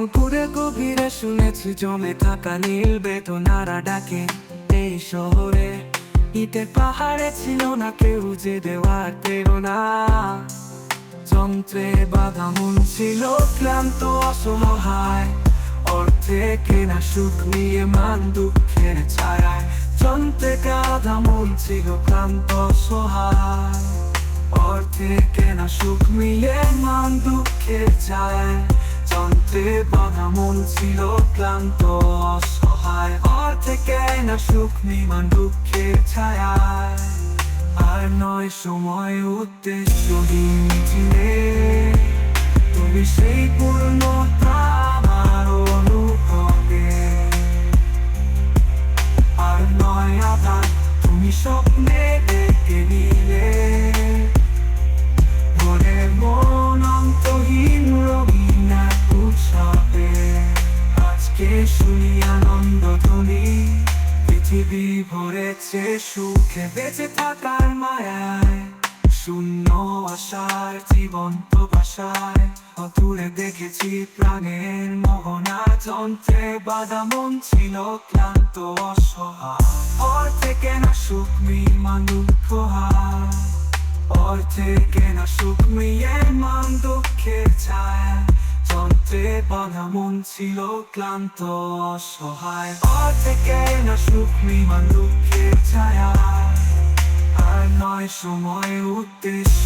রংপুরে গভীরে শুনেছি, জমে থাকা নীল বেতনারা ডাকে এই শহরে। ইটের পাহাড়ে ছিল না কেউ যে দেওয়ার প্রেরণা। যন্ত্রে বাধা মন ছিল, ক্লান্ত অসহায় অর্থে কেনা সুখ নিয়ে মান দুঃখের ছায়ায়। যন্ত্রে কাঁধা মন ছিল, ক্লান্ত, অসহায়। অর্থে কেনা সুখ মিলে মান দুঃখের ছায়ায়। যন্ত্রে বাধা মন ছিল ক্লান্ত অসহায় অর্থে কেনা সুখ নিমান দুঃখের ছায়ায় আর নয় সময় উদ্দেশ্যহীন চিনে তুমি সেই পূর্ণতা আমার অনুভবে আর নয় আবার তুমি স্বপ্নে আজকে শুনি আনন্দ ধ্বনি। পৃথিবী ভরেছে সুখে বেঁচে থাকার মায়ায়। শূন্য আশার জীবন্ত ভাষায়। অতুরে দেখেছি প্রাণের মোহনা যন্ত্রে বাধা ছিল ক্লান্ত, অসহায়। অর্থে কেনা সুখ মিমান দুঃখ হায় অর্থে কেনা সুখ মিয়ে মান যন্ত্রে বাধা মন ছিল ক্লান্ত, অসহায়। থেকে না সুখ মিমান দুঃখের ছায়া। আর নয় সময় উদ্দেশ্য